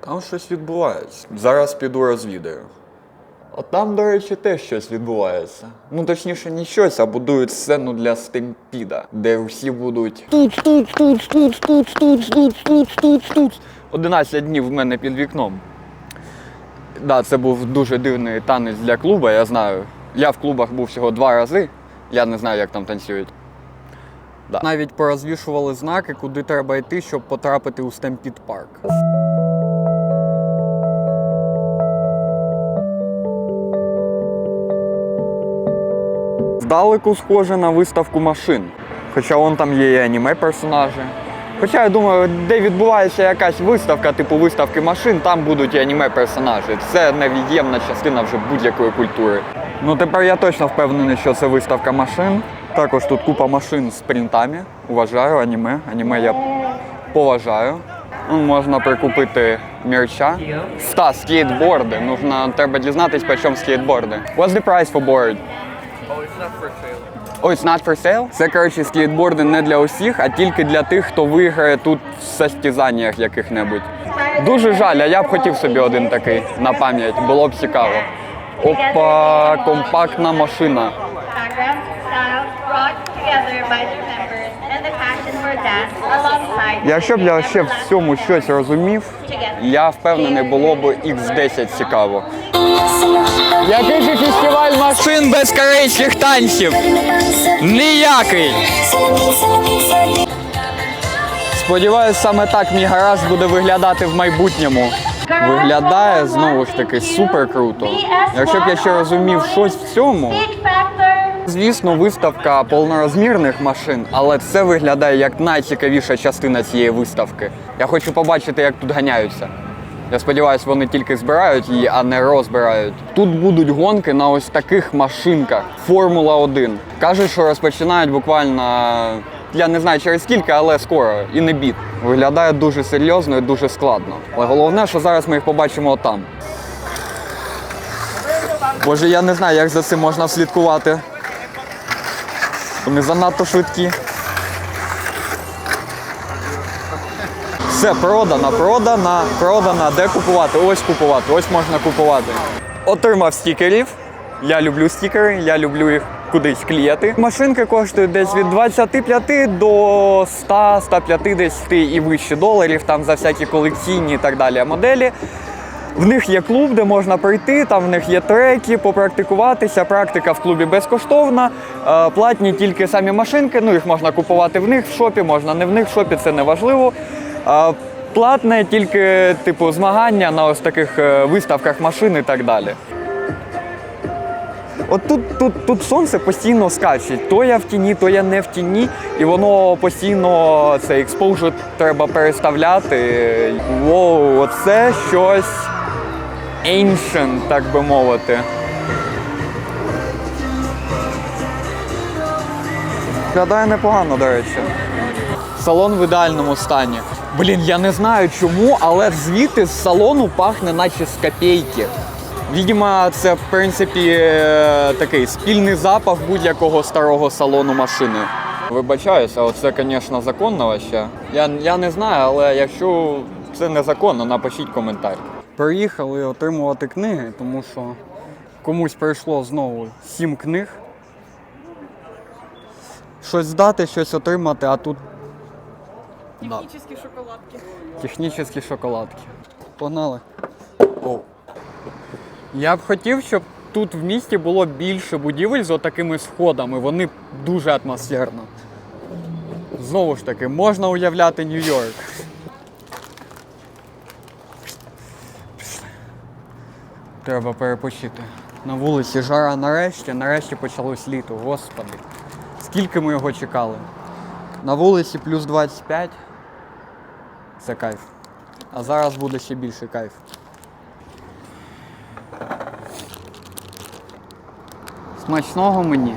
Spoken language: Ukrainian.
Там щось відбувається. Зараз піду розвідаю. От там, до речі, теж щось відбувається. Ну, точніше, не щось, а будують сцену для стемпіда, де всі будуть тут, тут, тут, тут, тут, тут, тут, тут, тут, тут. 11 днів в мене під вікном. Да, це був дуже дивний танець для клуба, я знаю. Я в клубах був всього два рази. Я не знаю, як там танцюють. Да. Навіть порозвішували знаки, куди треба йти, щоб потрапити у Стемпід парк. Здалеку схоже на виставку машин. Хоча вон там є і аніме персонажі. Хоча я думаю, де відбувається якась виставка, типу виставки машин, там будуть і аніме персонажі. Це невід'ємна частина вже будь-якої культури. Ну тепер я точно впевнений, що це виставка машин. Також тут купа машин з принтами. Уважаю аніме. Аніме я поважаю. Ну, Можна прикупити мерча. Ста, скейтборди. Нужно, треба дізнатись, по чому скейтборди. What's the price for board? Oh, it's not for sale? Це, коротше, скейтборди не для усіх, а тільки для тих, хто виграє тут в состязаннях яких-небудь. Дуже жаль, а я б хотів собі один такий на пам'ять, було б цікаво. Опа, компактна машина. backgrounds, styles brought together by members Якщо б я ще в цьому щось розумів, я впевнений, було б X10 цікаво. Який же фестиваль машин без корейських танців? Ніякий! Сподіваюсь, саме так мій гараж буде виглядати в майбутньому. Виглядає знову ж таки супер круто. Якщо б я ще розумів щось в цьому. Звісно, виставка повнорозмірних машин, але це виглядає як найцікавіша частина цієї виставки. Я хочу побачити, як тут ганяються. Я сподіваюся, вони тільки збирають її, а не розбирають. Тут будуть гонки на ось таких машинках. Формула 1. Кажуть, що розпочинають буквально. Я не знаю через скільки, але скоро і не бід. Виглядає дуже серйозно і дуже складно. Але головне, що зараз ми їх побачимо там. Боже, я не знаю, як за цим можна слідкувати. Вони занадто швидкі. Все, продана, продана, продана. Де купувати? Ось купувати, ось можна купувати. Отримав стікерів. Я люблю стікери, я люблю їх кудись клеїти. Машинки коштують десь від 25 до 100, 150 і вище доларів, там за всякі колекційні і так далі моделі. В них є клуб, де можна прийти, там в них є треки, попрактикуватися. Практика в клубі безкоштовна. Е, Платні тільки самі машинки, ну їх можна купувати в них в шопі, можна не в них в шопі, це не важливо. Е, Платне тільки типу змагання на ось таких е, виставках машин і так далі. От тут, тут, тут сонце постійно скаче. То я в тіні, то я не в тіні, і воно постійно цей експожит треба переставляти. Воу, оце щось ancient, так би мовити. Виглядає непогано, до речі. Салон в ідеальному стані. Блін, я не знаю чому, але звідти з салону пахне наче з копійки. Відомо, це в принципі е, такий спільний запах будь-якого старого салону машини. Вибачаюся, оце, звісно, законно вообще. Я, я не знаю, але якщо це незаконно, напишіть коментар. Приїхали отримувати книги, тому що комусь прийшло знову сім книг. Щось здати, щось отримати, а тут Технические шоколадки. Технічні шоколадки. Погнали. О. Я б хотів, щоб тут в місті було більше будівель з отакими сходами. Вони дуже атмосферно. Знову ж таки, можна уявляти Нью-Йорк. Треба перепочити. На вулиці жара нарешті, нарешті почалось літо, господи. Скільки ми його чекали? На вулиці плюс 25. Це кайф. А зараз буде ще більше кайф. Смачного мені.